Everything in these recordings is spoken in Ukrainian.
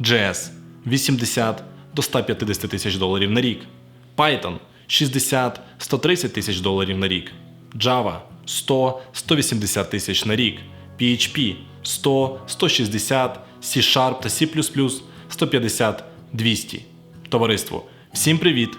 JS 80 до 150 тисяч доларів на рік. Python 60-130 тисяч доларів на рік. Java 100-180 тисяч на рік. PHP 100-160, C-Sharp та C++ 150-200. Товариство, всім привіт!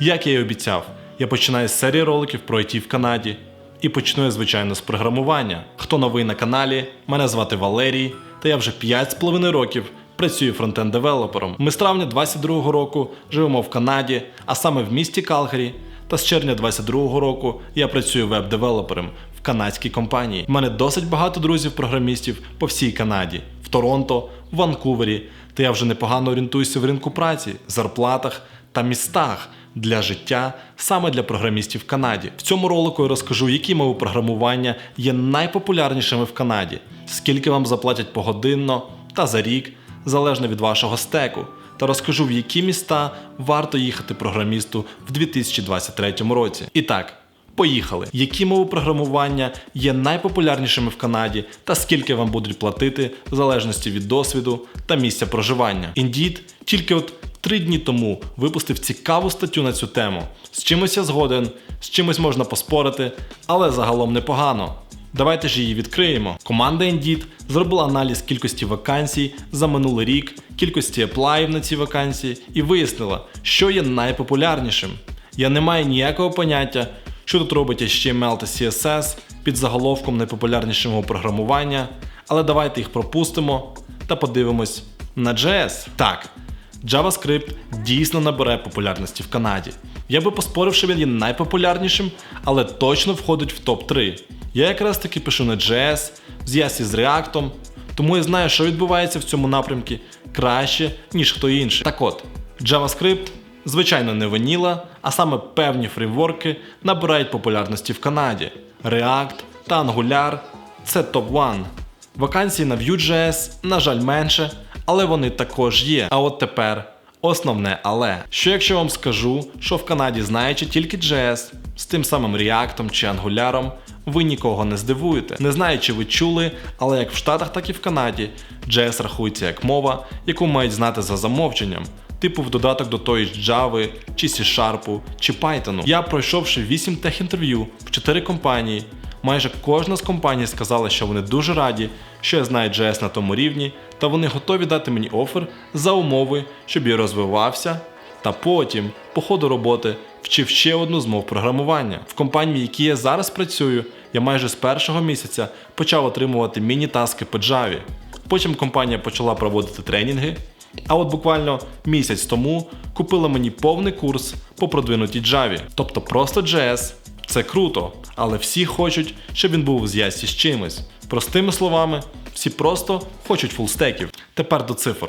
Як я і обіцяв, я починаю з серії роликів про IT в Канаді. І почну я, звичайно, з програмування. Хто новий на каналі, мене звати Валерій, та я вже 5,5 років працюю фронтенд-девелопером. Ми з травня 22-го року живемо в Канаді, а саме в місті Калгарі. Та з червня 22-го року я працюю веб-девелопером в канадській компанії. У мене досить багато друзів-програмістів по всій Канаді, в Торонто, в Ванкувері. Та я вже непогано орієнтуюся в ринку праці, зарплатах та містах для життя саме для програмістів в Канаді. В цьому ролику я розкажу, які мови програмування є найпопулярнішими в Канаді, скільки вам заплатять погодинно та за рік, залежно від вашого стеку. Та розкажу, в які міста варто їхати програмісту в 2023 році. І так, поїхали. Які мови програмування є найпопулярнішими в Канаді та скільки вам будуть платити в залежності від досвіду та місця проживання. Indeed тільки от три дні тому випустив цікаву статтю на цю тему. З чимось я згоден, з чимось можна поспорити, але загалом непогано. Давайте ж її відкриємо. Команда Indeed зробила аналіз кількості вакансій за минулий рік, кількості еплаїв на ці вакансії і вияснила, що є найпопулярнішим. Я не маю ніякого поняття, що тут робить HTML та CSS під заголовком найпопулярнішого програмування, але давайте їх пропустимо та подивимось на JS. Так, JavaScript дійсно набере популярності в Канаді. Я би поспорив, що він є найпопулярнішим, але точно входить в топ-3. Я якраз таки пишу на JS, в зв'язці з React, тому я знаю, що відбувається в цьому напрямку краще, ніж хто інший. Так от, JavaScript, звичайно, не ваніла, а саме певні фреймворки набирають популярності в Канаді. React та Angular це топ-1. Вакансій на Vue.js, на жаль, менше, але вони також є. А от тепер основне але. Що якщо вам скажу, що в Канаді, знаючи тільки JS, з тим самим React чи Angular, ви нікого не здивуєте. Не знаю, чи ви чули, але як в Штатах, так і в Канаді JS рахується як мова, яку мають знати за замовченням. Типу в додаток до тої ж Java, чи C-Sharp, чи Python. Я пройшовши 8 тех-інтерв'ю в 4 компанії, майже кожна з компаній сказала, що вони дуже раді, що я знаю JS на тому рівні, та вони готові дати мені офер за умови, щоб я розвивався, та потім, по ходу роботи, вчив ще одну з мов програмування. В компанії, в якій я зараз працюю, я майже з першого місяця почав отримувати міні-таски по Java. Потім компанія почала проводити тренінги. А от буквально місяць тому купила мені повний курс по продвинутій Java. Тобто просто JS це круто, але всі хочуть, щоб він був в зв'язці з чимось. Простими словами, всі просто хочуть фулстеків. Тепер до цифр.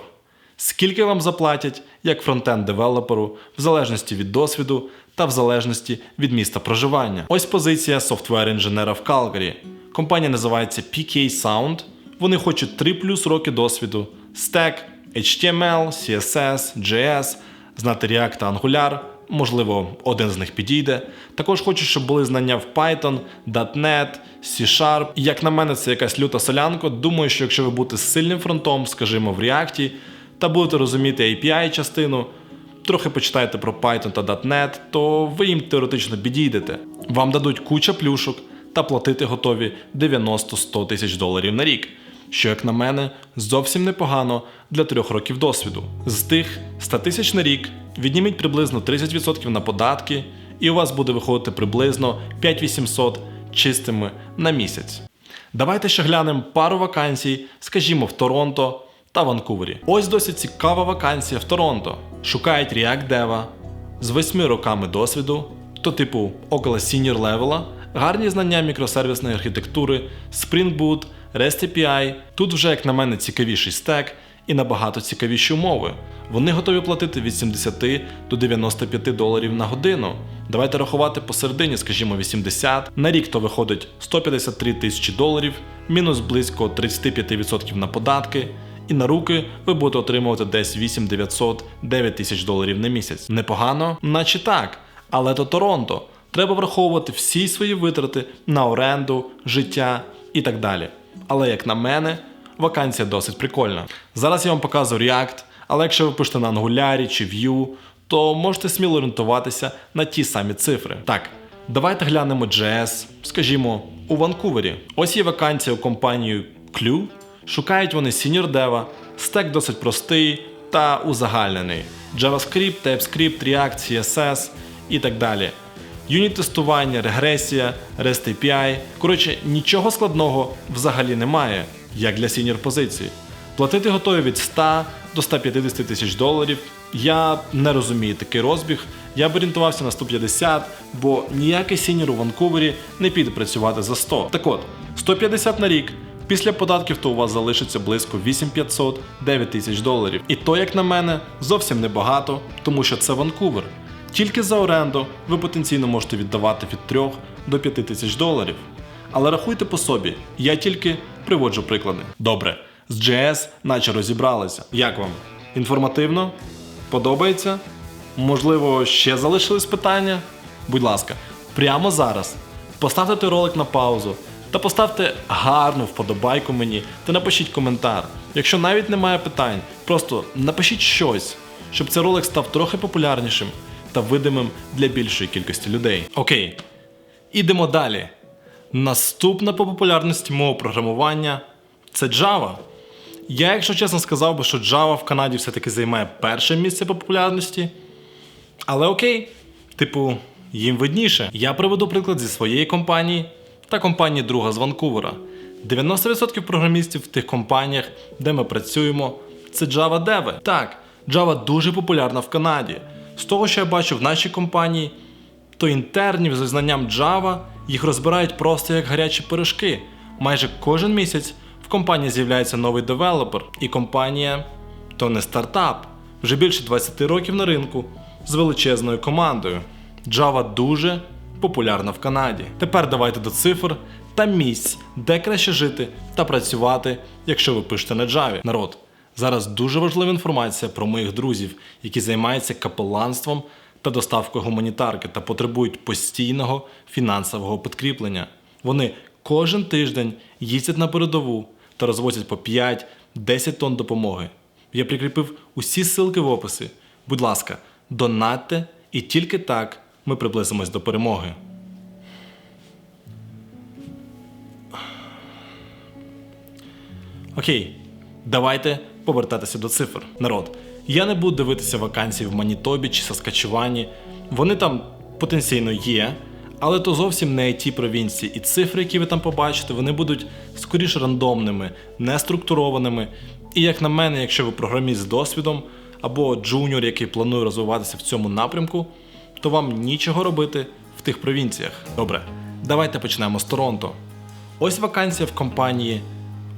Скільки вам заплатять як фронтенд девелоперу, в залежності від досвіду та в залежності від міста проживання? Ось позиція софтвер інженера в Калгарі. Компанія називається PK Sound. Вони хочуть 3 плюс роки досвіду, стек, HTML, CSS, JS, знати React та Angular, можливо, один з них підійде. Також хочу, щоб були знання в Python, .NET, C-Sharp. Як на мене, це якась люта солянка. Думаю, що якщо ви будете сильним фронтом, скажімо, в React, та будете розуміти API-частину, трохи почитаєте про Python та .NET, то ви їм теоретично підійдете. Вам дадуть куча плюшок та платити готові 90-100 тисяч доларів на рік що, як на мене, зовсім непогано для трьох років досвіду. З тих 100 тисяч на рік відніміть приблизно 30% на податки, і у вас буде виходити приблизно 5800 чистими на місяць. Давайте ще глянемо пару вакансій, скажімо, в Торонто та Ванкувері. Ось досить цікава вакансія в Торонто. Шукають React Dev з 8 роками досвіду, то типу около senior левела, гарні знання мікросервісної архітектури, Spring Boot, REST API. Тут вже, як на мене, цікавіший стек і набагато цікавіші умови. Вони готові платити від 70 до 95 доларів на годину. Давайте рахувати посередині, скажімо, 80. На рік то виходить 153 тисячі доларів, мінус близько 35% на податки. І на руки ви будете отримувати десь 8 900 9 тисяч доларів на місяць. Непогано, наче так. Але то Торонто. Треба враховувати всі свої витрати на оренду, життя і так далі. Але як на мене, вакансія досить прикольна. Зараз я вам показую React, Але якщо ви пишете на Angular чи Vue, то можете сміло орієнтуватися на ті самі цифри. Так, давайте глянемо JS, скажімо, у Ванкувері. Ось є вакансія у компанію Clue. Шукають вони senior дева, стек досить простий та узагальнений. JavaScript, TypeScript, React, CSS і так далі. Юніт тестування, регресія, REST API. Коротше, нічого складного взагалі немає, як для сіньор позиції. Платити готові від 100 до 150 тисяч доларів. Я не розумію такий розбіг. Я б орієнтувався на 150, бо ніякий сіньор у Ванкувері не піде працювати за 100. Так от, 150 на рік. Після податків то у вас залишиться близько 8500 9 тисяч доларів. І то, як на мене, зовсім небагато, тому що це Ванкувер. Тільки за оренду ви потенційно можете віддавати від 3 до 5 тисяч доларів. Але рахуйте по собі, я тільки приводжу приклади. Добре, з JS наче розібралися. Як вам? Інформативно? Подобається? Можливо, ще залишились питання? Будь ласка, прямо зараз поставте ролик на паузу та поставте гарну вподобайку мені та напишіть коментар. Якщо навіть немає питань, просто напишіть щось, щоб цей ролик став трохи популярнішим та видимим для більшої кількості людей. Окей, ідемо далі. Наступна по популярності мова програмування це Java. Я, якщо чесно, сказав би, що Java в Канаді все-таки займає перше місце по популярності. Але окей, типу, їм видніше. Я приведу приклад зі своєї компанії та компанії друга з Ванкувера. 90% програмістів в тих компаніях, де ми працюємо, це Java деви. Так, Java дуже популярна в Канаді. З того, що я бачу в нашій компанії, то інтернів зі знанням Java їх розбирають просто як гарячі пирожки. Майже кожен місяць в компанії з'являється новий девелопер, і компанія то не стартап. Вже більше 20 років на ринку з величезною командою. Java дуже популярна в Канаді. Тепер давайте до цифр та місць, де краще жити та працювати, якщо ви пишете на Java. Народ, зараз дуже важлива інформація про моїх друзів, які займаються капеланством та доставкою гуманітарки та потребують постійного фінансового підкріплення. Вони кожен тиждень їздять на передову та розвозять по 5-10 тонн допомоги. Я прикріпив усі ссылки в описі. Будь ласка, донатьте, і тільки так ми приблизимось до перемоги. Окей, давайте повертатися до цифр. Народ, я не буду дивитися вакансії в Манітобі чи Саскачевані. Вони там потенційно є, але то зовсім не ті провінції. І цифри, які ви там побачите, вони будуть скоріш рандомними, неструктурованими. І як на мене, якщо ви програміст з досвідом або джуніор, який планує розвиватися в цьому напрямку, то вам нічого робити в тих провінціях. Добре, давайте почнемо з Торонто. Ось вакансія в компанії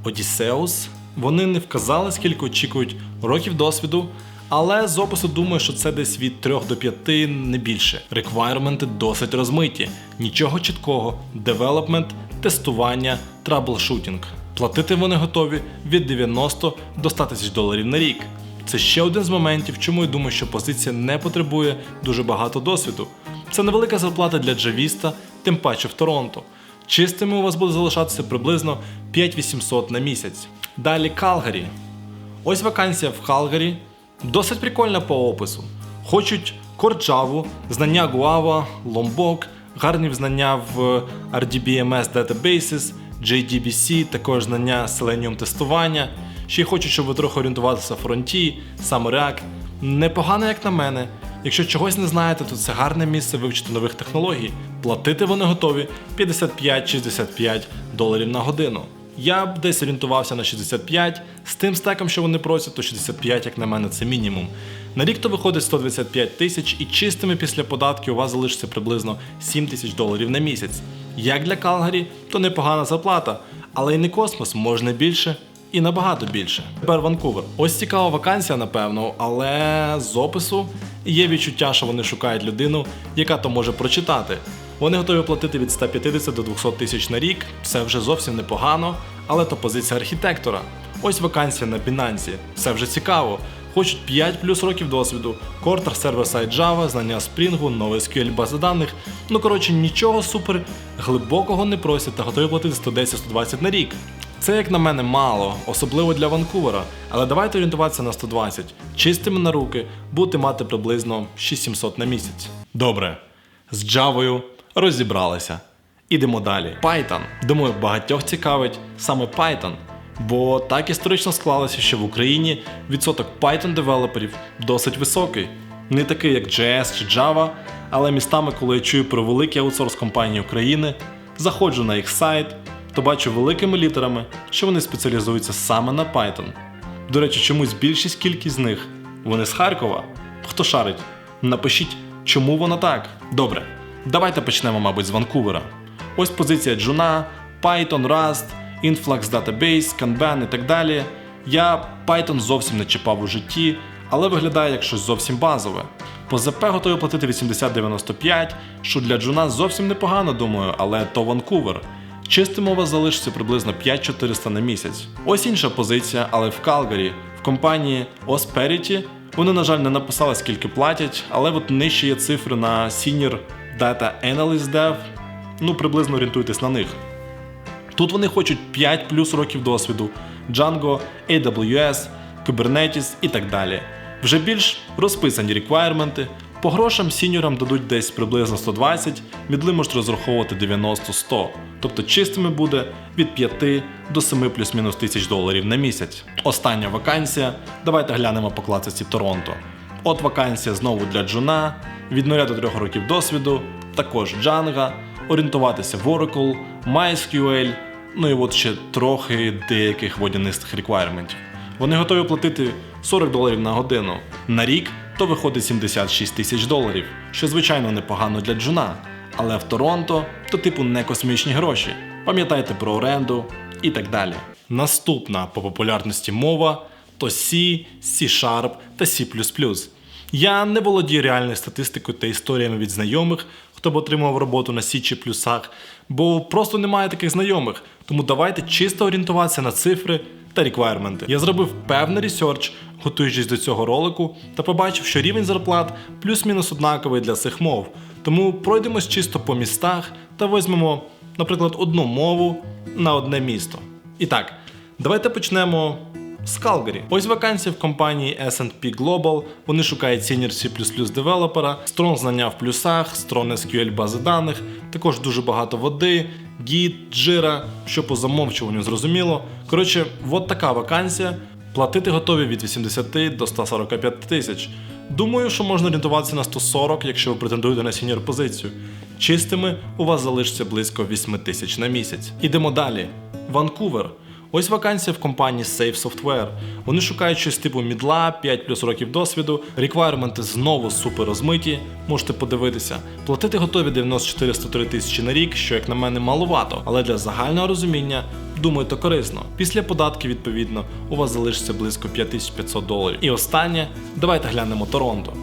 Odysseus. Вони не вказали, скільки очікують років досвіду, але з опису думаю, що це десь від 3 до 5, не більше. Реквайрменти досить розмиті, нічого чіткого, девелопмент, тестування, траблшутінг. Платити вони готові від 90 до 100 тисяч доларів на рік. Це ще один з моментів, чому я думаю, що позиція не потребує дуже багато досвіду. Це невелика зарплата для джавіста, тим паче в Торонто. Чистими у вас буде залишатися приблизно 5800 на місяць. Далі Калгарі. Ось вакансія в Калгарі. Досить прикольна по опису. Хочуть корджаву, знання Guava, Lombok, гарні знання в RDBMS Databases, JDBC, також знання Selenium тестування. Ще й хочуть, щоб ви трохи орієнтувалися в фронті, саме React. Непогано, як на мене. Якщо чогось не знаєте, то це гарне місце вивчити нових технологій. Платити вони готові 55-65 доларів на годину. Я б десь орієнтувався на 65, з тим стеком, що вони просять, то 65, як на мене, це мінімум. На рік то виходить 125 тисяч, і чистими після податків у вас залишиться приблизно 7 тисяч доларів на місяць. Як для Калгарі, то непогана зарплата, але й не космос, можна більше і набагато більше. Тепер Ванкувер. Ось цікава вакансія, напевно, але з опису є відчуття, що вони шукають людину, яка то може прочитати. Вони готові платити від 150 до 200 тисяч на рік. Це вже зовсім непогано, але то позиція архітектора. Ось вакансія на Binance. Це вже цікаво. Хочуть 5 плюс років досвіду, кортер сервер-сайт Java, знання Spring, NoSQL бази даних. Ну коротше, нічого супер глибокого не просять та готові платити 110-120 на рік. Це, як на мене, мало, особливо для Ванкувера, але давайте орієнтуватися на 120. Чистими на руки будете мати приблизно 6700 на місяць. Добре, з Java розібралися. Ідемо далі. Python. Думаю, багатьох цікавить саме Python. Бо так історично склалося, що в Україні відсоток Python девелоперів досить високий. Не такий, як JS чи Java, але містами, коли я чую про великі аутсорс компанії України, заходжу на їх сайт, то бачу великими літерами, що вони спеціалізуються саме на Python. До речі, чомусь більшість кількість з них вони з Харкова. Хто шарить? Напишіть, чому воно так. Добре, давайте почнемо, мабуть, з Ванкувера. Ось позиція Джуна, Python, Rust, Influx Database, Kanban і так далі. Я Python зовсім не чіпав у житті, але виглядає як щось зовсім базове. По ЗП готові платити 80-95, що для Джуна зовсім непогано, думаю, але то Ванкувер. Чистим у вас залишиться приблизно 5400 на місяць. Ось інша позиція, але в Калгарі, в компанії Osperity. Вони, на жаль, не написали, скільки платять, але от нижче є цифри на Senior Data Analyst Dev. Ну, приблизно орієнтуйтесь на них. Тут вони хочуть 5 плюс років досвіду, Django, AWS, Kubernetes і так далі. Вже більш розписані реквайрменти. По грошам сіньорам дадуть десь приблизно 120, мідли можуть розраховувати 90-100. Тобто чистими буде від 5 до 7 плюс-мінус тисяч доларів на місяць. Остання вакансія. Давайте глянемо по класиці Торонто. От вакансія знову для джуна, від 0 до 3 років досвіду, також Django, орієнтуватися в Oracle, MySQL, ну і от ще трохи деяких водянистих реквайрментів. Вони готові платити 40 доларів на годину. На рік то виходить 76 тисяч доларів, що звичайно непогано для джуна. Але в Торонто то типу не космічні гроші. Пам'ятайте про оренду і так далі. Наступна по популярності мова то C, C-Sharp та C++. Я не володію реальною статистикою та історіями від знайомих, хто б отримав роботу на C чи плюсах, бо просто немає таких знайомих. Тому давайте чисто орієнтуватися на цифри та реквайрменти. Я зробив певний ресерч, готуючись до цього ролику, та побачив, що рівень зарплат плюс-мінус однаковий для цих мов. Тому пройдемось чисто по містах та візьмемо, наприклад, одну мову на одне місто. І так, давайте почнемо з Калгарі. Ось вакансія в компанії S&P Global. Вони шукають senior C++ девелопера, строн знання в плюсах, строн SQL бази даних, також дуже багато води, Git, Jira, що по замовчуванню зрозуміло. Коротше, от така вакансія. Платити готові від 80 до 145 тисяч. Думаю, що можна орієнтуватися на 140, якщо ви претендуєте на сіньор позицію. Чистими у вас залишиться близько 8 тисяч на місяць. Ідемо далі. Ванкувер. Ось вакансія в компанії Safe Software. Вони шукають щось типу мідла, 5 плюс років досвіду. Реквайрменти знову супер розмиті. Можете подивитися. Платити готові 94-103 тисячі на рік, що як на мене маловато, але для загального розуміння. Думаю, то корисно. Після податків, відповідно, у вас залишиться близько 5500 доларів. І останнє, давайте глянемо Торонто.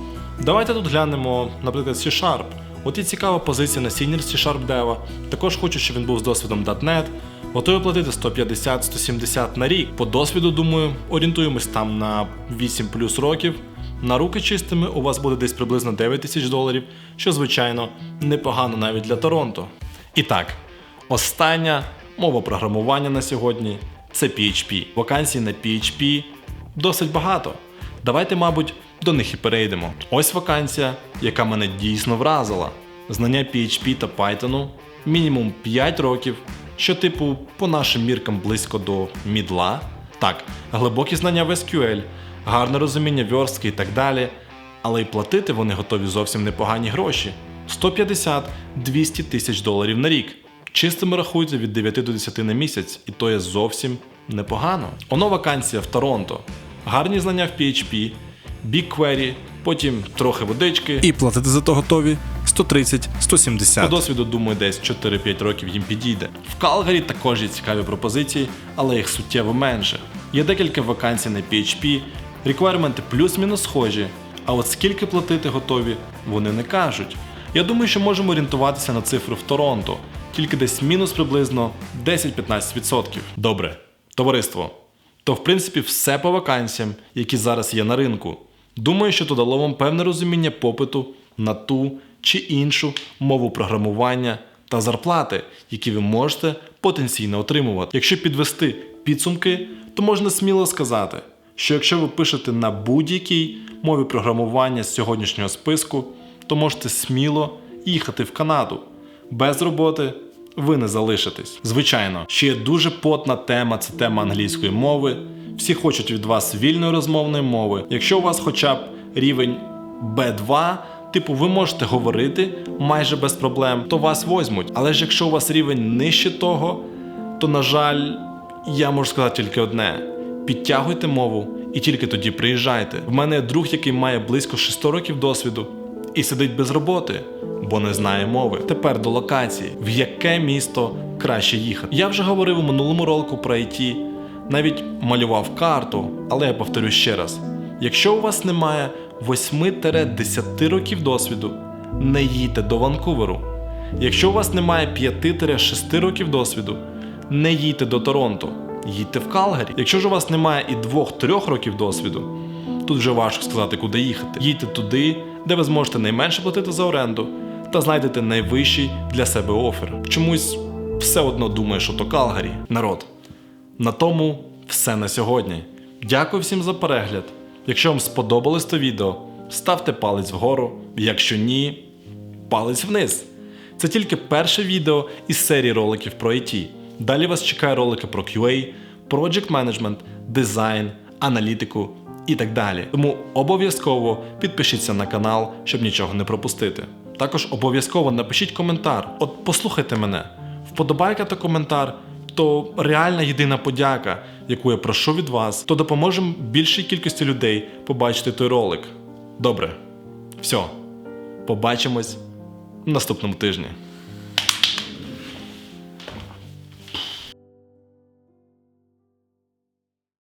Давайте тут глянемо, наприклад, C-Sharp. От і цікава позиція на Senior C-Sharp Dev. Також хочу, щоб він був з досвідом .NET. Готові платити 150-170 на рік. По досвіду, думаю, орієнтуємось там на 8 плюс років. На руки чистими у вас буде десь приблизно 9 тисяч доларів, що, звичайно, непогано навіть для Торонто. І так, остання мова програмування на сьогодні це PHP. Вакансій на PHP досить багато. Давайте, мабуть, до них і перейдемо. Ось вакансія, яка мене дійсно вразила. Знання PHP та Python мінімум 5 років, що, типу, по нашим міркам близько до мідла. Так, глибокі знання в SQL, гарне розуміння верстки і так далі. Але й платити вони готові зовсім непогані гроші: 150-200 тисяч доларів на рік. Чистими рахується від 9 до 10 на місяць, і то є зовсім непогано. Оно вакансія в Торонто. Гарні знання в PHP, BigQuery, потім трохи водички. І платити за то готові По 130-170. досвіду, думаю, десь 4-5 років їм підійде. В Калгарі також є цікаві пропозиції, але їх суттєво менше. Є декілька вакансій на PHP, реквайрменти плюс-мінус схожі, а от скільки платити готові, вони не кажуть. Я думаю, що можемо орієнтуватися на цифру в Торонто, тільки десь мінус приблизно 10-15%. Добре, товариство. То в принципі все по вакансіям, які зараз є на ринку. Думаю, що то дало вам певне розуміння попиту на ту чи іншу мову програмування та зарплати, які ви можете потенційно отримувати. Якщо підвести підсумки, то можна сміло сказати, що якщо ви пишете на будь-якій мові програмування з сьогоднішнього списку, то можете сміло їхати в Канаду. Без роботи ви не залишитесь. Звичайно, ще є дуже потна тема це тема англійської мови. Всі хочуть від вас вільної розмовної мови. Якщо у вас хоча б рівень B2, типу ви можете говорити майже без проблем, то вас возьмуть. Але ж якщо у вас рівень нижче того, то на жаль, я можу сказати тільки одне: підтягуйте мову і тільки тоді приїжджайте. В мене друг, який має близько 6 років досвіду і сидить без роботи, бо не знає мови. Тепер до локації, в яке місто краще їхати. Я вже говорив у минулому ролику про IT, навіть малював карту, але я повторю ще раз: якщо у вас немає 8-10 років досвіду, не їдьте до Ванкуверу. Якщо у вас немає 5-6 років досвіду, не їдьте до Торонто, їдьте в Калгарі. Якщо ж у вас немає і 2-3 років досвіду, тут вже важко сказати, куди їхати. Їдьте туди, де ви зможете найменше платити за оренду та знайдете найвищий для себе офер. Чомусь все одно думаю, що то Калгарі. Народ. На тому все на сьогодні. Дякую всім за перегляд. Якщо вам сподобалось то відео, ставте палець вгору. Якщо ні, палець вниз. Це тільки перше відео із серії роликів про IT. Далі вас чекає ролики про QA, Project Management, дизайн, аналітику і так далі. Тому обов'язково підпишіться на канал, щоб нічого не пропустити. Також обов'язково напишіть коментар. От послухайте мене. Вподобайка та коментар то реальна єдина подяка, яку я прошу від вас, то допоможемо більшій кількості людей побачити той ролик. Добре, все, побачимось наступному тижні.